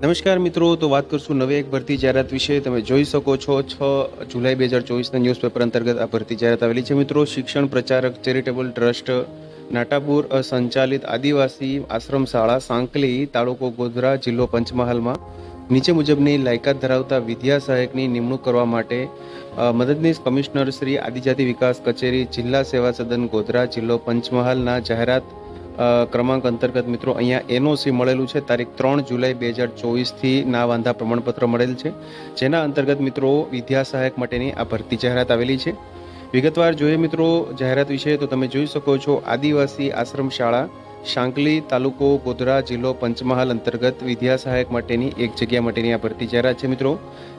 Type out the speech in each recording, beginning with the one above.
નમસ્કાર મિત્રો, તો વાત કરશું નવી એક ભરતી જાહેરાત વિશે. તમે જોઈ શકો છો, છ જુલાઈ બે હજાર ચોવીસના ન્યૂઝપેપર અંતર્ગત આ ભરતી જાહેરાત આવેલી છે. મિત્રો, શિક્ષણ પ્રચારક ચેરિટેબલ ટ્રસ્ટ, નાટાપુર સંચાલિત આદિવાસી આશ્રમ શાળા સાંકલી તાલુકો ગોધરા જિલ્લો પંચમહાલમાં. નીચે મુજબની લાયકાત ધરાવતા વિદ્યા સહાયકની નિમણૂક કરવા માટે મદદનીશ કમિશનર શ્રી આદિજાતિ વિકાસ કચેરી જિલ્લા સેવા સદન ગોધરા જિલ્લો પંચમહાલના જાહેરાત ક્રમાંક અંતર્ગત મિત્રો અહીંયા એનઓસી મળેલું છે. તારીખ ત્રણ જુલાઈ બે હજાર ચોવીસથી ના વાંધા પ્રમાણપત્ર મળેલ છે. જેના અંતર્ગત મિત્રો વિદ્યા સહાયક માટેની આ ભરતી જાહેરાત આવેલી છે. વિગતવાર જોઈએ મિત્રો જાહેરાત વિશે તો તમે જોઈ શકો છો આદિવાસી આશ્રમ શાળા, શાંકલી તાલુકો ગોધરા જિલ્લો પંચમહાલ અંતર્ગત વિદ્યા સહાયક માટેની એક જગ્યા માટેની આ ભરતી જાહેરાત છે મિત્રો.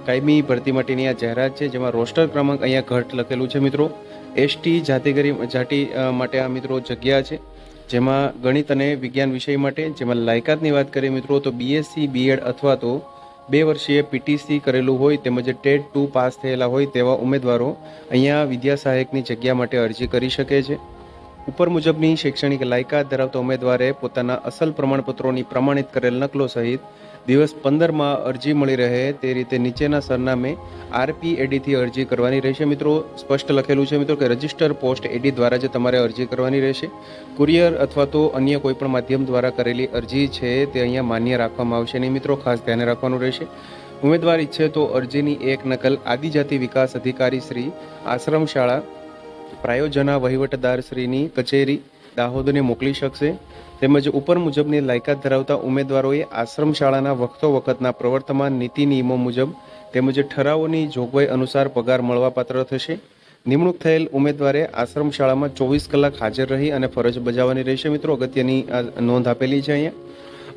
કાયમી ભરતી માટેની આ જાહેરાત છે, જેમાં રોસ્ટર ક્રમાંક અહીંયા ઘટ લખેલું છે મિત્રો. એસટી જાતિગરી જાતિ માટે આ મિત્રો જગ્યા છે. જેમાં ગણિત અને વિજ્ઞાન વિષય માટે જેમાં લાયકાતની વાત કરીએ મિત્રો, તો બીએસસી બીએડ અથવા તો બે વર્ષીય પીટીસી કરેલું હોય તેમજ ટેટ ટુ પાસ થયેલા હોય તેવા ઉમેદવારો અહીંયા વિદ્યા સહાયકની જગ્યા માટે અરજી કરી શકે છે. ઉપર મુજબની શૈક્ષણિક લાયકાત ધરાવતા ઉમેદવારે પોતાના અસલ પ્રમાણપત્રોની પ્રમાણિત કરેલ નકલો સહિત દિવસ પંદરમાં અરજી મળી રહે તે રીતે નીચેના સરનામે આરપી એડીથી અરજી કરવાની રહેશે. મિત્રો, સ્પષ્ટ લખેલું છે મિત્રો કે રજિસ્ટર પોસ્ટ એડી દ્વારા જ તમારે અરજી કરવાની રહેશે. કુરિયર અથવા તો અન્ય કોઈપણ માધ્યમ દ્વારા કરેલી અરજી છે તે અહીંયા માન્ય રાખવામાં આવશે નહીં. મિત્રો, ખાસ ધ્યાને રાખવાનું રહેશે. ઉમેદવાર ઈચ્છે તો અરજીની એક નકલ આદિજાતિ વિકાસ અધિકારી શ્રી આશ્રમ શાળા પ્રાયોજના વહીવટદાર શ્રીની કચેરી દાહોદને મોકલી શકશે. તેમજ ઉપર મુજબની લાયકાત ધરાવતા ઉમેદવારોએ આશ્રમ શાળાના વખતો વખતના પ્રવર્તમાન નીતિ નિયમો મુજબ તેમજ ઠરાવોની જોગવાઈ અનુસાર પગાર મળવાપાત્ર થશે. નિમણૂક થયેલ ઉમેદવારે આશ્રમ શાળામાં ચોવીસ કલાક હાજર રહી અને ફરજ બજાવવાની રહેશે. મિત્રો, અગત્યની નોંધ આપેલી છે અહીંયા.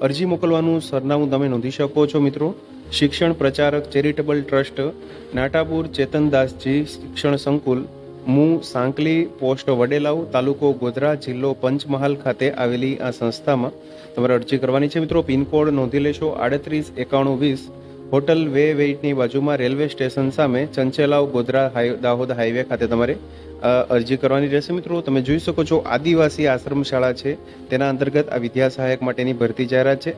અરજી મોકલવાનું સરનામું તમે નોંધી શકો છો, મિત્રો. શિક્ષણ પ્રચારક ચેરિટેબલ ટ્રસ્ટ, નાટાપુર ચેતનદાસજી શિક્ષણ સંકુલ મુ સાંકલી પોસ્ટ વડેલાઉ તાલુકો ગોધરા જિલ્લો પંચમહાલ ખાતે આવેલી આ સંસ્થામાં તમારે અરજી કરવાની છે. મિત્રો, પિનકોડ નોંધી લેશો, આડત્રીસ, એકાણું, વીસ. હોટલ વે વેઇટની બાજુમાં રેલવે સ્ટેશન સામે ચંચેલાવ, ગોધરા દાહોદ હાઈવે ખાતે તમારે અરજી કરવાની રહેશે. મિત્રો, તમે જોઈ શકો છો, આદિવાસી આશ્રમ શાળા છે. તેના અંતર્ગત આ વિદ્યા સહાયક માટેની ભરતી જાહેરાત છે.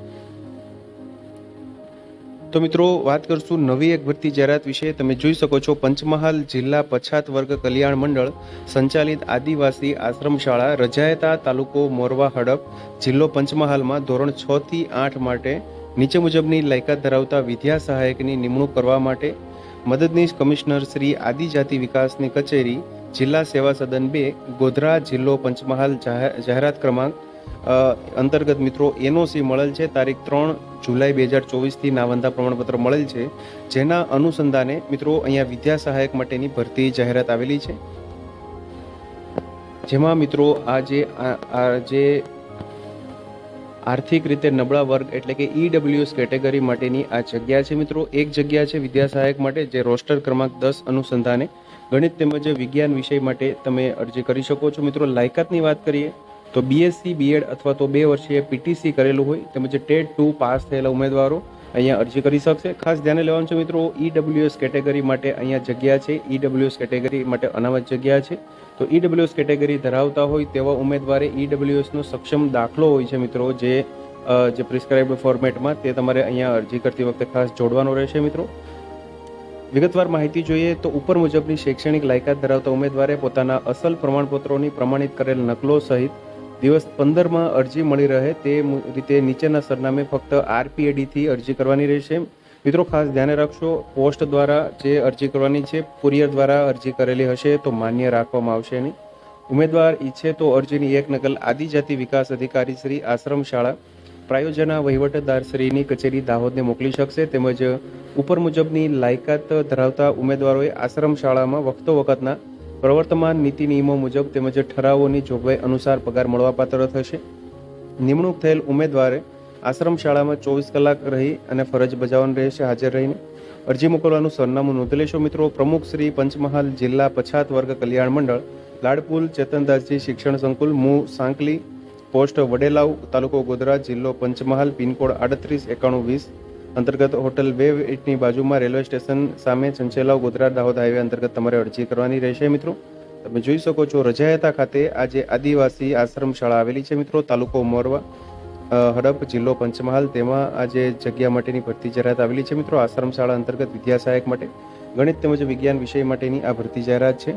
તો મિત્રો, વાત કરશું નવી એક ભરતી જાહેરાત વિશે. તમે જોઈ શકો છો, પંચમહાલ જિલ્લા પછાત વર્ગ કલ્યાણ મંડળ સંચાલિત આદિવાસી આશ્રમ શાળા રજાયતા તાલુકો મોરવા હડપ જિલ્લો પંચમહાલમાં ધોરણ છ થી આઠ માટે નીચે મુજબની લાયકાત ધરાવતા વિદ્યા સહાયકની નિમણૂક કરવા માટે મદદનીશ કમિશનર શ્રી આદિજાતિ વિકાસની કચેરી જિલ્લા સેવા સદન બે ગોધરા જિલ્લો પંચમહાલ જાહે- જાહેરાત ક્રમાંક અંતર્ગત મિત્રો, એનઓસી મળેલ છે, તારીખ ત્રણ જુલાઈ બે હજાર ચોવીસથી નાવંદા પ્રમાણપત્ર મળેલ છે, જેના અનુસંધાને મિત્રો, અહીંયા વિદ્યા સહાયક માટેની ભરતી જાહેરાત આવેલી છે. જેમાં મિત્રો, આ જે આ જે આર્થિક રીતે નબળા વર્ગ એટલે કે ઈડબ્લ્યુએસ કેટેગરી માટેની આ જગ્યા છે મિત્રો. એક જગ્યા છે વિદ્યા સહાયક માટે, જે રોસ્ટર ક્રમાંક દસ અનુસંધાને ગણિત તેમજ વિજ્ઞાન વિષય માટે તમે અરજી કરી શકો છો. મિત્રો, લાયકાતની વાત કરીએ તો બીએસસી બીએડ અથવા તો બે વર્ષીય પીટીસી કરેલું હોય, તેમજ ટેટ ટુ પાસ થયેલા ઉમેદવારો અહીંયા અરજી કરી શકશે. ખાસ ધ્યાને લેવાનું છે મિત્રો ઈડબ્લ્યુએસ કેટેગરી માટે અહીંયા જગ્યા છે. ઈડબ્લ્યુએસ કેટેગરી માટે અનામત જગ્યા છે. તો ઈડબ્લ્યુએસ કેટેગરી ધરાવતા હોય તેવા ઉમેદવારે ઈડબ્લ્યુએસનો સક્ષમ દાખલો હોય છે મિત્રો, જે જે પ્રિસ્ક્રાઇબ્ડ ફોર્મેટમાં તે તમારે અહીંયા અરજી કરતી વખતે ખાસ જોડવાનો રહેશે મિત્રો. વિગતવાર માહિતી જોઈએ તો ઉપર મુજબની શૈક્ષણિક લાયકાત ધરાવતા ઉમેદવારે પોતાના અસલ પ્રમાણપત્રોની પ્રમાણિત કરેલ નકલો સહિત દિવસ પંદરમાં અરજી મળી રહે તે રીતે નીચેના સરનામે ફક્ત આરપીએડીથી અરજી કરવાની રહેશે. મિત્રો, ખાસ ધ્યાને રાખશો, પોસ્ટ દ્વારા જે અરજી કરવાની છે, કુરિયર દ્વારા અરજી કરેલી હશે તો માન્ય રાખવામાં આવશે નહીં. ઉમેદવાર ઈચ્છે તો અરજીની એક નકલ આદિજાતિ વિકાસ અધિકારી શ્રી આશ્રમ શાળા પ્રાયોજના વહીવટદાર શ્રીની કચેરી દાહોદને મોકલી શકશે. તેમજ ઉપર મુજબની લાયકાત ધરાવતા ઉમેદવારોએ આશ્રમ શાળામાં વખતો વખતના પ્રવર્તમાન નીતિ નિયમો મુજબ તેમજ ઠરાવોની જોગવાઈ અનુસાર પગાર મળવાપાત્ર થશે. નિમણૂક થયેલ ઉમેદવારે આશ્રમ શાળામાં ચોવીસ કલાક રહી અને ફરજ બજાવવાની રહેશે હાજર રહીને. અરજી મોકલવાનું સરનામું નોંધી લેશો મિત્રો. પ્રમુખ શ્રી પંચમહાલ જિલ્લા પછાત વર્ગ કલ્યાણ મંડળ, લાડપુલ ચેતનદાસજી શિક્ષણ સંકુલ, મુ સાંકલી, પોસ્ટ વડેલાવ તાલુકો ગોધરા જિલ્લો પંચમહાલ, પિનકોડ આડત્રીસ એકાણું વીસ. અંતર્ગત હોટલ બે ઇટની બાજુમાં રેલવે સ્ટેશન સામે ચંચેલાવ ગોધરા દાહોદ હાઈવે અંતર્ગત તમારે અરજી કરવાની રહેશે મિત્રો. તમે જોઈ શકો છો રજાયતા ખાતે આજે આદિવાસી આશ્રમ શાળા આવેલી છે મિત્રો, તાલુકો મોરવા હડપ, જિલ્લો પંચમહાલ. તેમાં આજે જગ્યા માટેની ભરતી જાહેરાત આવેલી છે મિત્રો. આશ્રમ શાળા અંતર્ગત વિદ્યા સહાયક માટે ગણિત તેમજ વિજ્ઞાન વિષય માટેની આ ભરતી જાહેરાત છે.